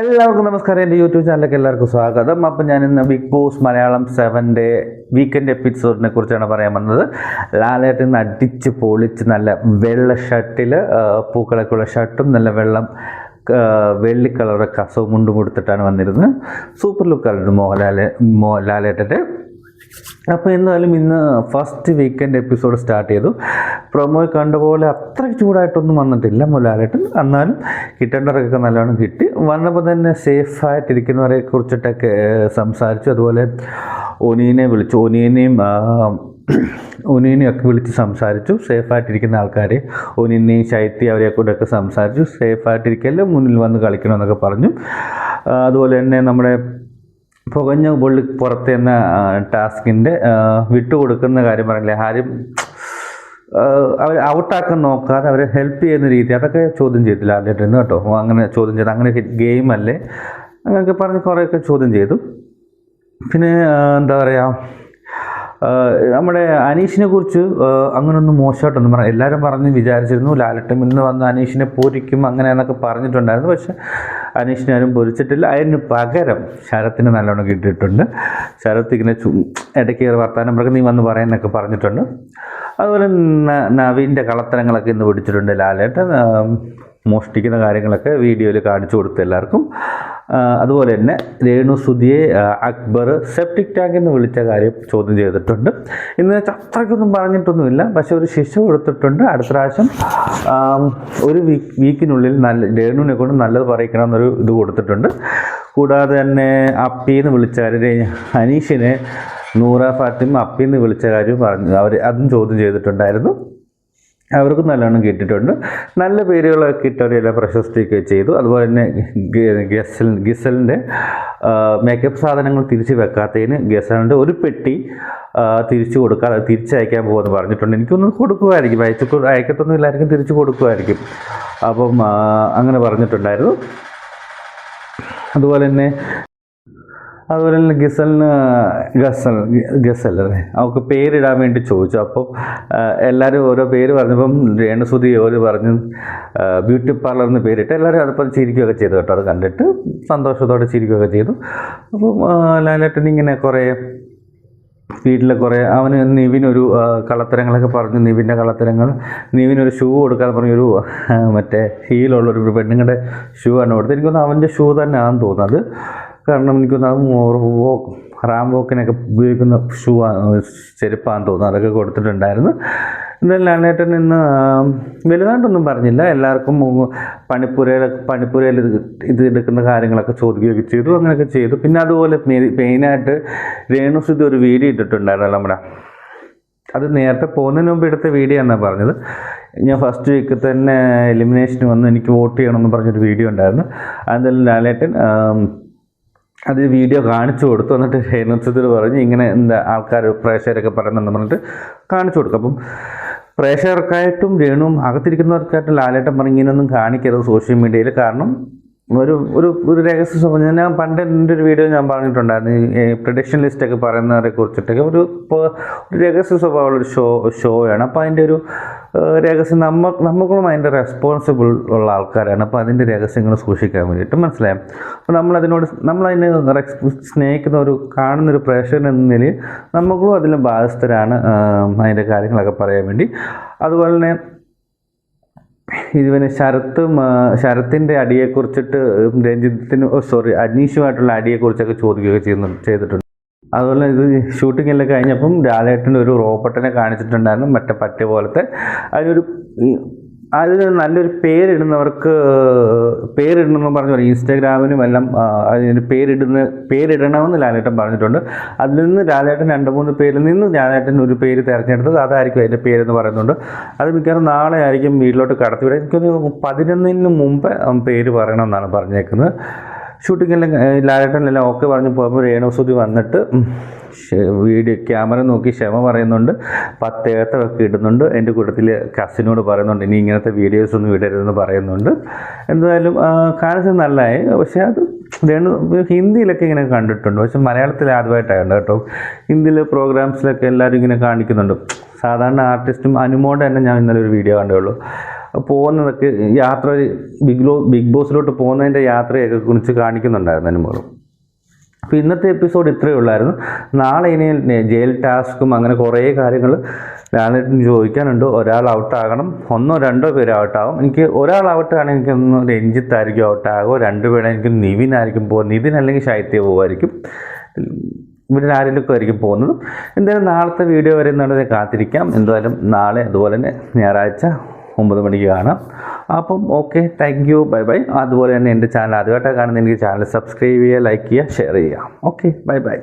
എല്ലാവർക്കും നമസ്കാരം. എന്റെ യൂട്യൂബ് ചാനലിലേക്ക് എല്ലാവർക്കും സ്വാഗതം. അപ്പം ഞാൻ ഇന്ന് ബിഗ് ബോസ് മലയാളം സെവന്റെ വീക്കെൻഡ് എപ്പിസോഡിനെ കുറിച്ചാണ് പറയാൻ വന്നത്. ലാലേട്ടിൽ നിന്ന് അടിച്ച് പൊളിച്ച് നല്ല വെള്ള ഷർട്ടിൽ പൂക്കളൊക്കെയുള്ള ഷർട്ടും നല്ല വെള്ളം വെള്ളി കളറ് കസവും മുണ്ടും കൊടുത്തിട്ടാണ് വന്നിരുന്നത്. സൂപ്പർ ലുക്കായിരുന്നു മോഹൻലാൽ മോ ലാലേട്ടന്റെ. അപ്പോൾ എന്തായാലും ഇന്ന് ഫസ്റ്റ് വീക്കെൻഡ് എപ്പിസോഡ് സ്റ്റാർട്ട് ചെയ്തു. പ്രൊമോ കണ്ട പോലെ അത്ര ചൂടായിട്ടൊന്നും വന്നിട്ടില്ല മുലാലേട്ടൻ. എന്നാലും കിട്ടേണ്ടവരൊക്കെ നല്ലവണ്ണം കിട്ടി. വന്നപ്പോൾ തന്നെ സേഫായിട്ടിരിക്കുന്നവരെ കുറിച്ചിട്ടൊക്കെ സംസാരിച്ചു. അതുപോലെ ഒനീനെ വിളിച്ചു. ഒനീനെയും ഒനീനെയൊക്കെ വിളിച്ച് സംസാരിച്ചു. സേഫായിട്ടിരിക്കുന്ന ആൾക്കാരെ ഒനീനെയും ശൈത്യ അവരെ കൂടെയൊക്കെ സംസാരിച്ചു. സേഫായിട്ടിരിക്കല്ലേ മുന്നിൽ വന്ന് കളിക്കണമെന്നൊക്കെ പറഞ്ഞു. അതുപോലെ തന്നെ നമ്മുടെ പുകഞ്ഞ പുള്ളി പുറത്ത് എന്ന ടാസ്കിന്റെ വിട്ടുകൊടുക്കുന്ന കാര്യം പറഞ്ഞില്ലേ? ആരും അവർ ഔട്ടാക്കാൻ നോക്കാതെ അവരെ ഹെൽപ്പ് ചെയ്യുന്ന രീതി അതൊക്കെ ചോദ്യം ചെയ്തില്ല ആദ്യമായിട്ടിരുന്നു കേട്ടോ. അങ്ങനെ ചോദ്യം ചെയ്തു അങ്ങനെ ഗെയിം അല്ലേ അങ്ങനെയൊക്കെ പറഞ്ഞ് കുറേയൊക്കെ ചോദ്യം ചെയ്തു. പിന്നെ എന്താ പറയുക നമ്മുടെ അനീഷിനെ കുറിച്ച് അങ്ങനൊന്നും മോശമായിട്ടൊന്നും പറഞ്ഞു എല്ലാവരും പറഞ്ഞ് വിചാരിച്ചിരുന്നു. ലാലട്ടം നിന്ന് വന്ന് അനീഷിനെ പൂരിക്കും അങ്ങനെ എന്നൊക്കെ പറഞ്ഞിട്ടുണ്ടായിരുന്നു. പക്ഷെ അനീഷിനെ ആരും പൊരിച്ചിട്ടില്ല. അതിന് പകരം ശരത്തിന് നല്ലോണം കിട്ടിയിട്ടുണ്ട്. ശരത്ത് ഇങ്ങനെ ഇടയ്ക്ക് കയറി വർത്താനം പറഞ്ഞ് നീ വന്ന് പറയാനൊക്കെ പറഞ്ഞിട്ടുണ്ട്. അതുപോലെ നവീന്റെ കളത്തരങ്ങളൊക്കെ ഇന്ന് പിടിച്ചിട്ടുണ്ട് ലാലേട്ടൻ. മോഷ്ടിക്കുന്ന കാര്യങ്ങളൊക്കെ വീഡിയോയിൽ കാണിച്ചു കൊടുത്തു എല്ലാവർക്കും. അതുപോലെ തന്നെ രേണു സുധിയെ അക്ബർ സെപ്റ്റിക് ടാങ്ക് എന്ന് വിളിച്ച കാര്യം ചോദ്യം ചെയ്തിട്ടുണ്ട്. ഇന്ന് അത്രയ്ക്കൊന്നും പറഞ്ഞിട്ടൊന്നുമില്ല പക്ഷെ ഒരു ശിക്ഷ കൊടുത്തിട്ടുണ്ട്. അടുത്ത പ്രാവശ്യം ഒരു വീക്ക് വീക്കിനുള്ളിൽ നല്ല രേണുവിനെ കൊണ്ട് നല്ലത് പറയിക്കണം എന്നൊരു ഇത് കൊടുത്തിട്ടുണ്ട്. കൂടാതെ തന്നെ അപ്പി എന്ന് വിളിച്ച കാര്യം അനീഷിനെ നൂറ ഫാത്തിമ അപ്പി എന്ന് വിളിച്ച കാര്യം പറഞ്ഞു അവർ അതും ചോദ്യം ചെയ്തിട്ടുണ്ടായിരുന്നു. അവർക്കും നല്ലോണം കിട്ടിയിട്ടുണ്ട്. നല്ല പേരുകളൊക്കെ കിട്ടവരെല്ലാം പ്രശസ്തിയൊക്കെ ചെയ്തു. അതുപോലെ തന്നെ ഗസൽ ഗിസലിന്റെ മേക്കപ്പ് സാധനങ്ങൾ തിരിച്ച് വെക്കാത്തതിന് ഗസലിന്റെ ഒരു പെട്ടി തിരിച്ചു കൊടുക്കാതെ തിരിച്ചയക്കാൻ പോകുമെന്ന് പറഞ്ഞിട്ടുണ്ട്. എനിക്കൊന്ന് കൊടുക്കുമായിരിക്കും അയച്ചു അയക്കത്തൊന്നും ഇല്ലായിരിക്കും. തിരിച്ചു കൊടുക്കുമായിരിക്കും അപ്പം അങ്ങനെ പറഞ്ഞിട്ടുണ്ടായിരുന്നു. അതുപോലെ തന്നെ അതുപോലെ തന്നെ ഗസലിന് ഗസൽ ഗസൽ അല്ലേ? അവൾക്ക് പേരിടാൻ വേണ്ടി ചോദിച്ചു. അപ്പോൾ എല്ലാവരും ഓരോ പേര് പറഞ്ഞപ്പം രേണുസുതി ഓര് പറഞ്ഞ് ബ്യൂട്ടി ബ്യൂട്ടി പാർലറിന് പേരിട്ട് എല്ലാവരും അതിപ്പം ചിരിക്കുകയൊക്കെ ചെയ്തു കേട്ടോ. അത് കണ്ടിട്ട് സന്തോഷത്തോടെ ചിരിക്കുകയൊക്കെ ചെയ്തു. അപ്പം ലാലേട്ടൻ ഇങ്ങനെ കുറേ വീട്ടിലെ കുറേ അവന് നിവിനൊരു കള്ളത്തരങ്ങളൊക്കെ പറഞ്ഞു. നിവിന്റെ കള്ളത്തരങ്ങൾ നിവിനൊരു ഷൂ കൊടുക്കാൻ പറഞ്ഞൊരു മറ്റേ ഹീലുള്ളൊരു പെണ്ണുങ്ങളുടെ ഷൂ ആണ് കൊടുത്തത്. എനിക്കൊന്ന് അവന്റെ ഷൂ തന്നെയാണെന്ന് തോന്നുന്നത് കാരണം എനിക്കൊന്ന് അത് വോക്ക് റാം വോക്കിനൊക്കെ ഉപയോഗിക്കുന്ന ഷൂ ചെരുപ്പാന്ന് തോന്നുന്നു. അതൊക്കെ കൊടുത്തിട്ടുണ്ടായിരുന്നു. എന്തായാലും ലാലേട്ടൻ ഇന്ന് വലുതായിട്ടൊന്നും പറഞ്ഞില്ല. എല്ലാവർക്കും പണിപ്പുരയിൽ പണിപ്പുരയിൽ ഇത് എടുക്കുന്ന കാര്യങ്ങളൊക്കെ ചോദിക്കുകയൊക്കെ ചെയ്തു. അങ്ങനെയൊക്കെ ചെയ്തു. പിന്നെ അതുപോലെ മെയിനായിട്ട് രേണുസുദ്ധി ഒരു വീഡിയോ ഇട്ടിട്ടുണ്ടായിരുന്നു നമ്മുടെ. അത് നേരത്തെ പോകുന്നതിന് മുമ്പ് എടുത്ത വീഡിയോ എന്നാണ് പറഞ്ഞത്. ഞാൻ ഫസ്റ്റ് വീക്ക് തന്നെ എലിമിനേഷന് വന്ന് എനിക്ക് വോട്ട് ചെയ്യണമെന്ന് പറഞ്ഞൊരു വീഡിയോ ഉണ്ടായിരുന്നു. അതെന്തായാലും ലാലേട്ടൻ അത് വീഡിയോ കാണിച്ചു കൊടുത്തു എന്നിട്ട് രേണുസുദ്ധി പറഞ്ഞ് ഇങ്ങനെ എന്താ ആൾക്കാർ പ്രേക്ഷകരൊക്കെ പറയുന്നുണ്ടെന്ന് പറഞ്ഞിട്ട് കാണിച്ചു കൊടുക്കും അപ്പം പ്രേക്ഷകർക്കായിട്ടും രേണുവും അകത്തിരിക്കുന്നവർക്കായിട്ടും ലാലേട്ടം പറഞ്ഞ് ഇങ്ങനെയൊന്നും കാണിക്കരുത് സോഷ്യൽ മീഡിയയിൽ കാരണം ഒരു ഒരു ഒരു രഹസ്യ സ്വഭാവം ഞാൻ പണ്ട് എന്റെ ഒരു വീഡിയോ ഞാൻ പറഞ്ഞിട്ടുണ്ടായിരുന്നു ഈ പ്രൊഡിക്ഷൻ ലിസ്റ്റൊക്കെ പറയുന്നവരെ കുറിച്ചിട്ടൊക്കെ ഒരു ഇപ്പോൾ ഒരു രഹസ്യ സ്വഭാവമുള്ള ഒരു ഷോ ഷോയാണ് അപ്പോൾ അതിന്റെ ഒരു രഹസ്യം നമ്മ നമുക്കും അതിന്റെ റെസ്പോൺസിബിൾ ഉള്ള ആൾക്കാരാണ്. അപ്പോൾ അതിന്റെ രഹസ്യങ്ങൾ സൂക്ഷിക്കാൻ വേണ്ടിയിട്ട് മനസ്സിലായോ? അപ്പോൾ നമ്മളതിനോട് നമ്മളതിനെ സ്നേഹിക്കുന്ന ഒരു കാണുന്ന ഒരു പ്രേക്ഷകൻ എന്ന നിലയിൽ നമുക്കും അതിൽ ഏഹ്, അതിന്റെ കാര്യങ്ങളൊക്കെ പറയാൻ വേണ്ടി. അതുപോലെ തന്നെ ഇവന് ശരത്തും ശരത്തിന്റെ അടിയെക്കുറിച്ചിട്ട് രഞ്ജിത്തിന് സോറി അനീഷുമായിട്ടുള്ള അടിയെക്കുറിച്ചൊക്കെ ചോദിക്കുകയൊക്കെ ചെയ്യുന്നു ചെയ്തിട്ടുണ്ട്. അതുപോലെ ഇത് ഷൂട്ടിങ്ങെല്ലാം കഴിഞ്ഞപ്പം ലാലേട്ടന്റെ ഒരു റോബോട്ടിനെ കാണിച്ചിട്ടുണ്ടായിരുന്നു മറ്റേ പട്ടി പോലത്തെ. അതിനൊരു അതിന് നല്ലൊരു പേരിടുന്നവർക്ക് പേരിടണമെന്ന് പറഞ്ഞു ഇൻസ്റ്റാഗ്രാമിനും എല്ലാം അതിന് പേരിടുന്ന പേരിടണമെന്ന് ലാലേട്ടൻ പറഞ്ഞിട്ടുണ്ട്. അതിൽ നിന്ന് ലാലേട്ടൻ രണ്ട് മൂന്ന് പേരിൽ നിന്ന് ലാലേട്ടൻ ഒരു പേര് തിരഞ്ഞെടുത്തത് അതായിരിക്കും അതിന്റെ പേരെന്ന് പറയുന്നുണ്ട്. അത് മിക്കവാറും നാളെ ആയിരിക്കും വീട്ടിലോട്ട് കടത്തിവിടാൻ എനിക്കൊന്ന് പതിനൊന്നിന് മുമ്പ് പേര് പറയണമെന്നാണ് പറഞ്ഞേക്കുന്നത്. ഷൂട്ടിങ്ങെല്ലാം ലാലേട്ടനെല്ലാം ഓക്കെ പറഞ്ഞു പോയപ്പോൾ രേണുസുതി വന്നിട്ട് വീഡിയോ ക്യാമറ നോക്കി ക്ഷമ പറയുന്നുണ്ട് പത്തേത്തമൊക്കെ ഇടുന്നുണ്ട് എന്റെ കൂട്ടത്തിൽ കസിനോട് പറയുന്നുണ്ട് ഇനി ഇങ്ങനത്തെ വീഡിയോസ് ഒന്നും ഇടരുതെന്ന് പറയുന്നുണ്ട്. എന്തായാലും കാണിച്ചത് നല്ലതായി. പക്ഷേ അത് രേണു ഹിന്ദിയിലൊക്കെ ഇങ്ങനെ കണ്ടിട്ടുണ്ട്. പക്ഷെ മലയാളത്തിൽ ആദ്യമായിട്ടാണ് കേട്ടോ. ഹിന്ദിയിലെ പ്രോഗ്രാംസിലൊക്കെ എല്ലാവരും ഇങ്ങനെ കാണിക്കുന്നുണ്ട്. സാധാരണ ആർട്ടിസ്റ്റും അനുമോടെ തന്നെ ഞാൻ ഇന്നലെ ഒരു വീഡിയോ കണ്ടേ ഉള്ളൂ. പോകുന്നതൊക്കെ യാത്ര ബിഗ് ബിഗ് ബോസിലോട്ട് പോകുന്നതിന്റെ യാത്രയൊക്കെ കുറിച്ച് കാണിക്കുന്നുണ്ടായിരുന്നു അതിന് മുകളിൽ. അപ്പോൾ ഇന്നത്തെ എപ്പിസോഡ് ഇത്രയേ ഉള്ളായിരുന്നു. നാളെ ഇനി ജയിൽ ടാസ്കും അങ്ങനെ കുറേ കാര്യങ്ങൾ ലാലേട്ടിന് ചോദിക്കാനുണ്ട്. ഒരാൾ ഔട്ടാകണം. ഒന്നോ രണ്ടോ പേര് ഔട്ടാകും എനിക്ക് ഒരാൾ ഔട്ടാണെങ്കിൽ എനിക്കൊന്ന് രഞ്ജിത്തായിരിക്കും ഔട്ടാകുമോ രണ്ട് പേരെ എനിക്ക് നിവിനായിരിക്കും പോകും നിതിൻ അല്ലെങ്കിൽ ശൈത്യ പോകുമായിരിക്കും ഇവരിൽ ആരെങ്കിലുമൊക്കെ ആയിരിക്കും പോകുന്നത്. എന്തായാലും നാളത്തെ വീഡിയോ വരെ എന്നുള്ളത് കാത്തിരിക്കാം. എന്തായാലും നാളെ അതുപോലെ തന്നെ ഞായറാഴ്ച ഒമ്പത് മണിക്ക് കാണാം. അപ്പം okay thank you bye bye അതുപോലെ തന്നെ എന്റെ ചാനൽ ആദ്യമായിട്ടാണ് കാണുന്നത് എനിക്ക് ചാനൽ സബ്സ്ക്രൈബ് ചെയ്യുക ലൈക്ക് ചെയ്യുക ഷെയർ ചെയ്യുക. Okay bye bye